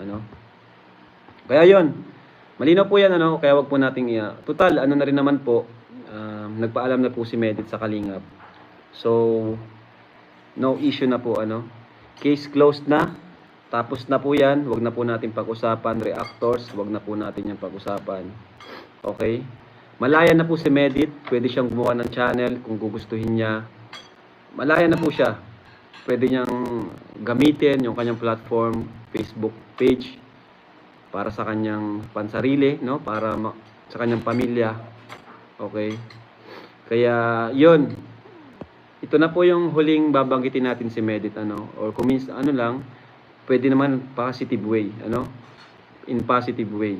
Ano? Kaya yon Malinaw po yan, ano? Kaya wag po nating iya. Total, ano na rin naman po, um, nagpaalam na po si Medit sa Kalingap. So, no issue na po, ano? Case closed na. Tapos na po yan. Wag na po natin pag-usapan. Reactors, wag na po natin yung pag-usapan. Okay? Malaya na po si Medit. Pwede siyang gumawa ng channel kung gugustuhin niya. Malaya na po siya. Pwede niyang gamitin yung kanyang platform, Facebook page, para sa kanyang pansarili, no? Para sa kanyang pamilya. Okay? Kaya, yun. Ito na po yung huling babanggitin natin si Medit, ano? Or kung minsan, ano lang, pwede naman positive way, ano? In positive way.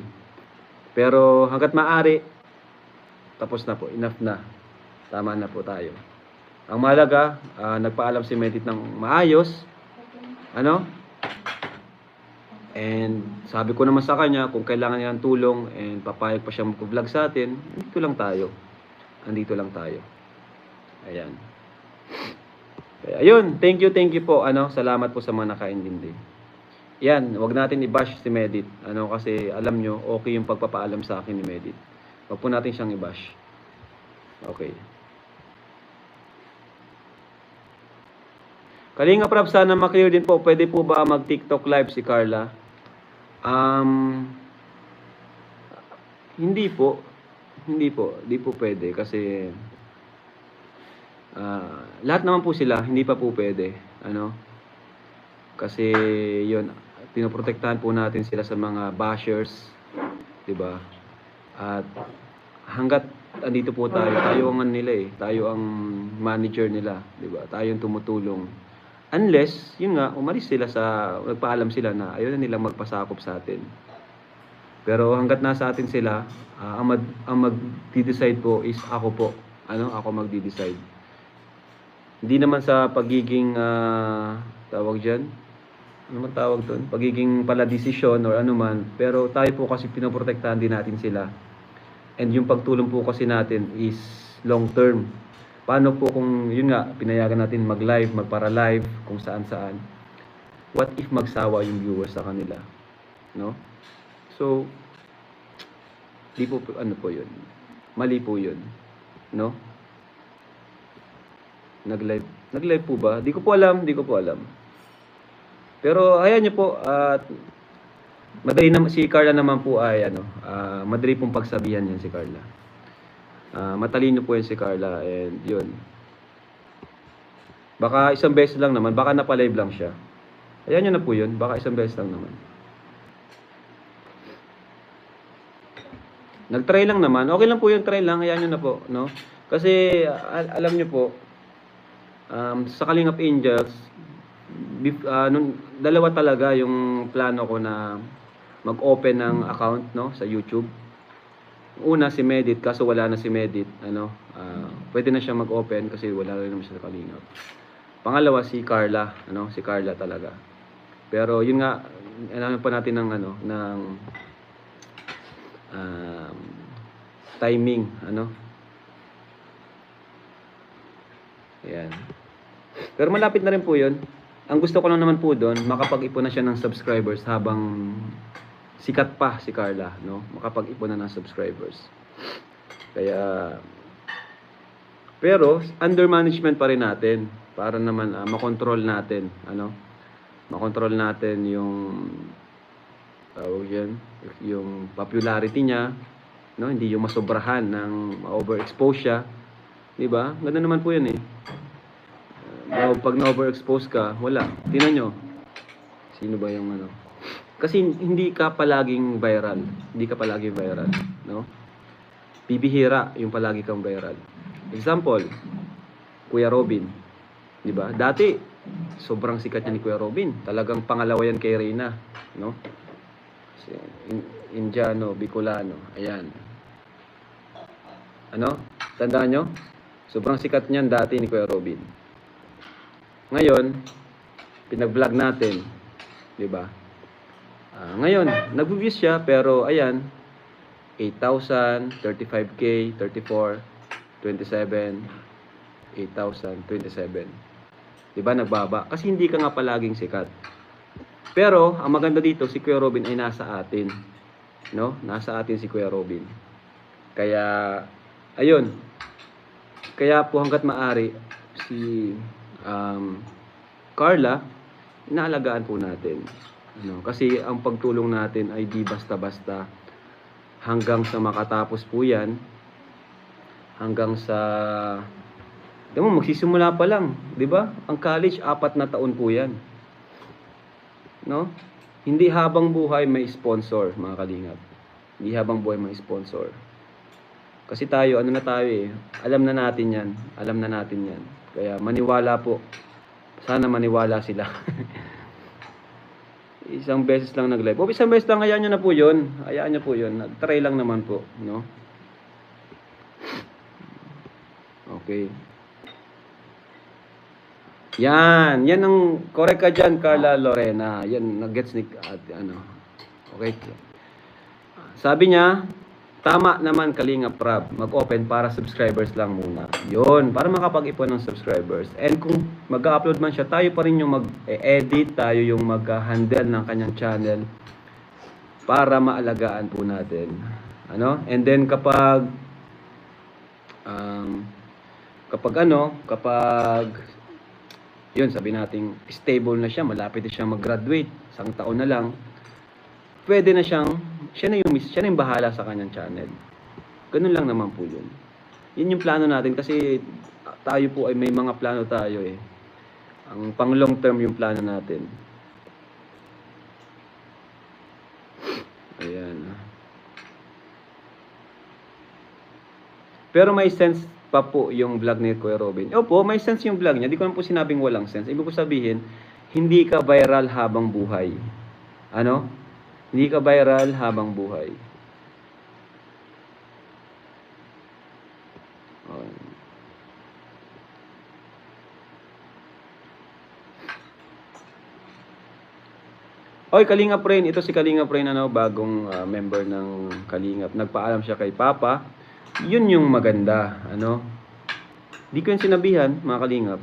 Pero hanggat maaari, tapos na po, enough na. Tama na po tayo. Ang mahalaga, ah, nagpaalam si Medit ng maayos. Ano? And sabi ko naman sa kanya, kung kailangan niya ng tulong and papayag pa siya mag-vlog sa atin, dito lang tayo. Andito lang tayo. Ayan. Kaya, ayun, thank you, thank you po. Ano, salamat po sa mga nakaintindi. Yan, wag natin i-bash si Medit. Ano, kasi alam nyo, okay yung pagpapaalam sa akin ni Medit. Wag po natin siyang i-bash. Okay. Kalinga Prab, sana maklear din po. Pwede po ba mag-TikTok live si Carla? Um, hindi po. Hindi po. Hindi po pwede kasi ah, lahat naman po sila, hindi pa po pwede. Ano? Kasi yun, pinoprotektahan po natin sila sa mga bashers. 'di ba? At hanggat andito po tayo, tayo ang ano nila eh, tayo ang manager nila, 'di ba? Tayo ang tumutulong. Unless, yun nga, umalis sila sa, nagpaalam sila na ayaw na nilang magpasakop sa atin. Pero hanggat nasa atin sila, ah, ang, mag, ang mag-decide po is ako po. Ano? Ako magdi-decide. Hindi naman sa pagiging, ah, tawag dyan, ano man tawag doon? Pagiging pala desisyon or ano man. Pero tayo po kasi pinoprotektahan din natin sila. And yung pagtulong po kasi natin is long term. Paano po kung, yun nga, pinayagan natin mag-live, magpara-live, kung saan-saan. What if magsawa yung viewers sa kanila? No? So, di po, ano po yun? Mali po yun. No? Nag-live. Nag-live po ba? Di ko po alam, di ko po alam. Pero ayan niyo po, at madali naman si Carla naman po ay ano, ah, madali pong pagsabihan yan si Carla. Ah, matalino po yan si Carla and yun. Baka isang beses lang naman, baka napalive lang siya. Ayan yun na po yun, baka isang beses lang naman. Nag-try lang naman. Okay lang po yung try lang, ayan yun na po, no? Kasi al- alam niyo po, um, sa Kalingap Angels, bif- ah, nung, dalawa talaga yung plano ko na mag-open ng account no sa YouTube. Una si Medit kaso wala na si Medit, ano, ah, pwede na siya mag-open kasi wala rin naman siya sa Kalingap. Pangalawa si Carla, ano, si Carla talaga. Pero yun nga, ano pa natin ng ano, ng um, timing, ano. Ayan. Pero malapit na rin po yun. Ang gusto ko lang naman po doon, makapag-ipon na siya ng subscribers habang sikat pa si Carla, no? Makapag-ipon na ng subscribers. Kaya, pero under management pa rin natin para naman ah, makontrol natin, ano? Makontrol natin yung tawag yan, yung popularity niya, no? Hindi yung masobrahan ng overexpose siya. 'Di ba? Ganun naman po 'yun eh. Uh, pag na-overexpose ka, wala. Tingnan nyo. Sino ba yung ano? Kasi hindi ka palaging viral. Hindi ka palaging viral. No? Bibihira yung palagi kang viral. Example, Kuya Robin. Di ba? Dati, sobrang sikat niya ni Kuya Robin. Talagang pangalawa yan kay Reyna. No? Si In- Indiano, Bicolano. Ayan. Ano? Tandaan nyo? Sobrang sikat niyan dati ni Kuya Robin. Ngayon, pinag-vlog natin, 'di ba? Ah, ngayon, nag-views siya pero ayan, 8,000, 35k, 34, 27, 8,000, 27. 'Di ba nagbaba? Kasi hindi ka nga palaging sikat. Pero, ang maganda dito, si Kuya Robin ay nasa atin. No? Nasa atin si Kuya Robin. Kaya, ayun. Kaya po hanggat maari, si um, Carla, inaalagaan po natin. Ano, kasi ang pagtulong natin ay di basta-basta hanggang sa makatapos po yan, hanggang sa Di mo, magsisimula pa lang, di ba? Ang college, apat na taon po yan. No? Hindi habang buhay may sponsor, mga kalingap. Hindi habang buhay may sponsor. Kasi tayo, ano na tayo eh, alam na natin yan. Alam na natin yan. Kaya maniwala po. Sana maniwala sila. isang beses lang nag-live. O, isang beses lang, hayaan nyo na po yun. Hayaan nyo po yun. Try lang naman po. No? Okay. Yan, yan ang correct ka dyan, Carla Lorena. Yan, nag-gets ni, at, ano, okay. Sabi niya, tama naman Kalinga Prab, mag-open para subscribers lang muna. Yun, para makapag-ipon ng subscribers. And kung mag-upload man siya, tayo pa rin yung mag-edit, tayo yung mag-handle ng kanyang channel para maalagaan po natin. Ano? And then kapag um, kapag ano, kapag yun, sabi nating stable na siya, malapit na siyang mag-graduate, isang taon na lang, pwede na siyang, siya na yung, siya na yung bahala sa kanyang channel. Ganun lang naman po yun. Yun yung plano natin kasi tayo po ay may mga plano tayo eh. Ang pang long term yung plano natin. Ayan. Pero may sense pa po yung vlog ni Kuya Robin. Opo, may sense yung vlog niya. Di ko naman po sinabing walang sense. Ibig ko sabihin, hindi ka viral habang buhay. Ano? Hindi ka viral habang buhay. Oy, Kalingap Rain. Ito si Kalingap Rain, ano, bagong ah, member ng Kalingap. Nagpaalam siya kay Papa. Yun yung maganda, ano. Di ko yung sinabihan, mga Kalingap.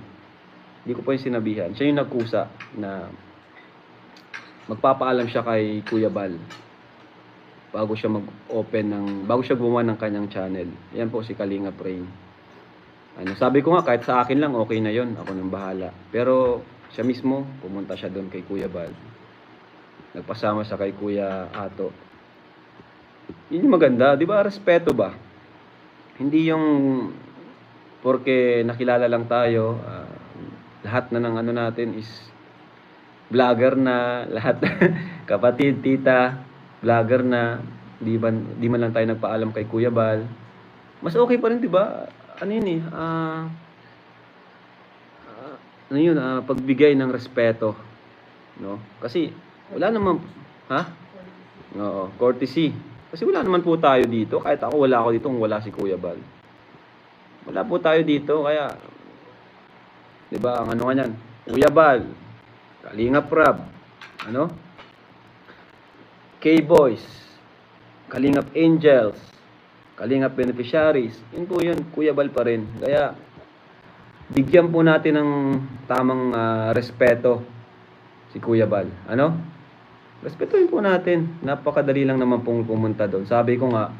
Di ko pa yung sinabihan. Siya yung nagkusa na magpapaalam siya kay Kuya Bal bago siya mag-open ng bago siya gumawa ng kanyang channel. Yan po si Kalingap Rain. Ano, sabi ko nga kahit sa akin lang okay na 'yon, ako nang bahala. Pero siya mismo pumunta siya doon kay Kuya Bal. Nagpasama sa kay Kuya Ato. Yun yung maganda, 'di ba? Respeto ba? Hindi yung porque nakilala lang tayo, ah, lahat na ng ano natin is vlogger na, lahat kapatid, tita, vlogger na, di man, di man lang tayo nagpaalam kay Kuya Bal. Mas okay pa rin, di ba? Ano yun eh, ah, ano yun, ah, pagbigay ng respeto. No? Kasi, wala naman, ha? Oo, courtesy. Kasi wala naman po tayo dito. Kahit ako wala ako dito kung wala si Kuya Bal. Wala po tayo dito, kaya, di ba, ang ano nga yan, Kuya Bal, Kalinga Prab, ano? K-Boys, Kalingap Angels, Kalingap Beneficiaries, yun po yun, Kuya Bal pa rin. Kaya, bigyan po natin ng tamang ah, respeto si Kuya Bal. Ano? Respetuhin po natin. Napakadali lang naman pong pumunta doon. Sabi ko nga,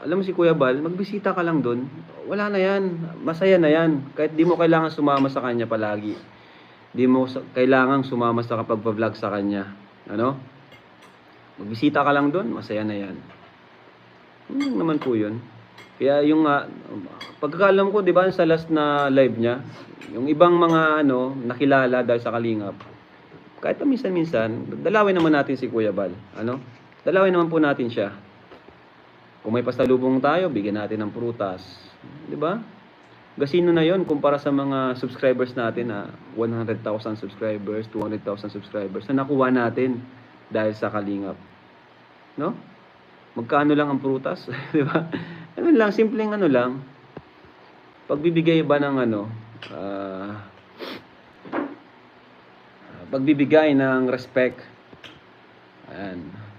alam mo si Kuya Bal, magbisita ka lang doon. Wala na yan. Masaya na yan. Kahit di mo kailangan sumama sa kanya palagi. Di mo sa- kailangan sumama sa kapag vlog sa kanya. Ano? Magbisita ka lang doon, masaya na yan. Yun naman po yun. Kaya yung uh, pagkakalam ko, di ba, sa last na live niya, yung ibang mga ano, nakilala dahil sa Kalingap, kahit minsan-minsan, dalawin naman natin si Kuya Bal. Ano? Dalawin naman po natin siya. Kung may pasalubong tayo, bigyan natin ng prutas. Di ba? Gasino na yon kumpara sa mga subscribers natin na 100,000 subscribers, 200,000 subscribers na nakuha natin dahil sa Kalingap. No? Magkano lang ang prutas? Di ba? Ano lang, simpleng ano lang. Pagbibigay ba ng ano, ah, pagbibigay ng respect. Ayan.